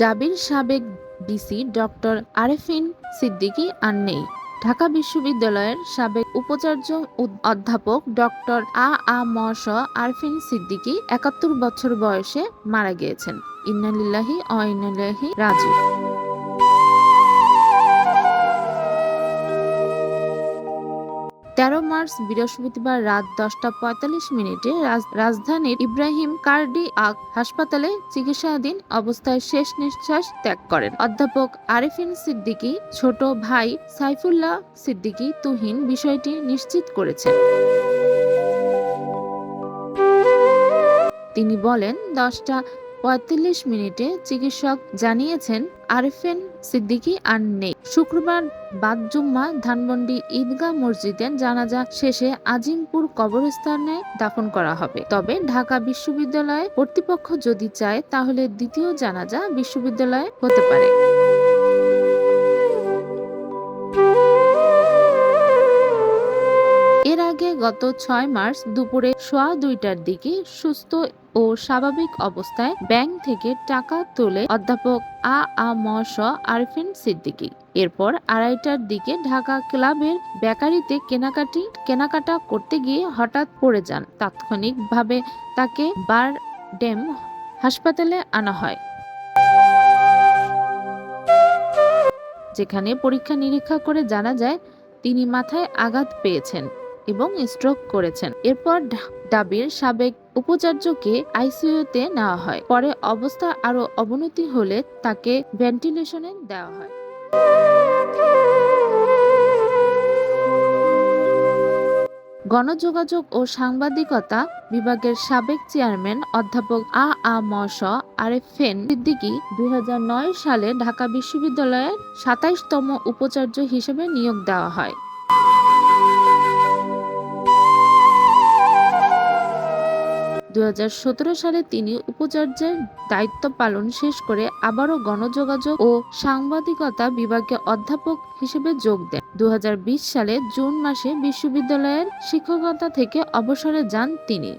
ডাবির সাবেক DC doctor Arefin Siddiqui আর নেই। ঢাকা বিশ্ববিদ্যালয়ের সাবেক উপাচার্য অধ্যাপক ডক্টর আ আ ম স আরফিন সিদ্দিকী একাত্তর বছর বয়সে মারা গিয়েছেন। ইন্নালিল্লাহি অ ইন্নালিল্লাহি তেরো মার্চ বৃহস্পতিবার রাত দশটা পঁয়তাল্লিশ মিনিটে রাজধানীর ইব্রাহিম কার্ডি আক হাসপাতালে চিকিৎসাধীন অবস্থায় শেষ নিঃশ্বাস ত্যাগ করেন। অধ্যাপক আরিফিন সিদ্দিকী, ছোট ভাই সাইফুল্লাহ সিদ্দিকী তুহিন বিষয়টি নিশ্চিত করেছেন। তিনি বলেন, দশটা পঁয়তাল্লিশ মিনিটে চিকিৎসক জানিয়েছেন, আরিফেন সিদ্দিকি আর নেই। শুক্রবার বাদ জুম্মা ধানমন্ডি ঈদগাহ মসজিদে জানাজা শেষে আজিমপুর কবরস্থানে দাফন করা হবে। তবে ঢাকা বিশ্ববিদ্যালয়ে কর্তৃপক্ষ যদি চায়, তাহলে দ্বিতীয় জানাজা বিশ্ববিদ্যালয়ে হতে পারে। গত ছয় মার্চ দুপুরে সোয়া দুইটার দিকে সুস্থ ও স্বাভাবিক অবস্থায় ব্যাংক থেকে টাকা তোলে অধ্যাপক আ আ ম স আরফিন সিদ্দিকী। এরপর আড়াইটার দিকে ঢাকা ক্লাবের বেকারিতে কেনাকাটি, কেনাকাটা করতে গিয়ে হঠাৎ পড়ে যান। তাৎক্ষণিকভাবে তাকে বারডেম হাসপাতালে আনা হয়। যেখানে পরীক্ষা নিরীক্ষা করে জানা যায়, তিনি মাথায় আঘাত পেয়েছেন। এবং স্ট্রোক করেছেন। এরপর ডাবির সাবেক উপাচার্যকে আইসিইউতে নেওয়া হয়। পরে অবস্থা আরও অবনতি হলে তাকে ভেন্টিলেশনে দেওয়া হয়। গণযোগাযোগ ও সাংবাদিকতা বিভাগের সাবেক চেয়ারম্যান অধ্যাপক আ আ, ম, স আরেফেন সিদ্দিকী দুই সালে ঢাকা বিশ্ববিদ্যালয়ের সাতাইশতম উপাচার্য হিসেবে নিয়োগ দেওয়া হয়। দুই হাজার সতেরো সালে তিনি উপাচার্যের দায়িত্ব পালন শেষ করে আবারও গণযোগাযোগ ও সাংবাদিকতা বিভাগে অধ্যাপক হিসেবে যোগ দেন। দু হাজার বিশ সালে জুন মাসে বিশ্ববিদ্যালয়ের শিক্ষকতা থেকে অবসরে যান তিনি।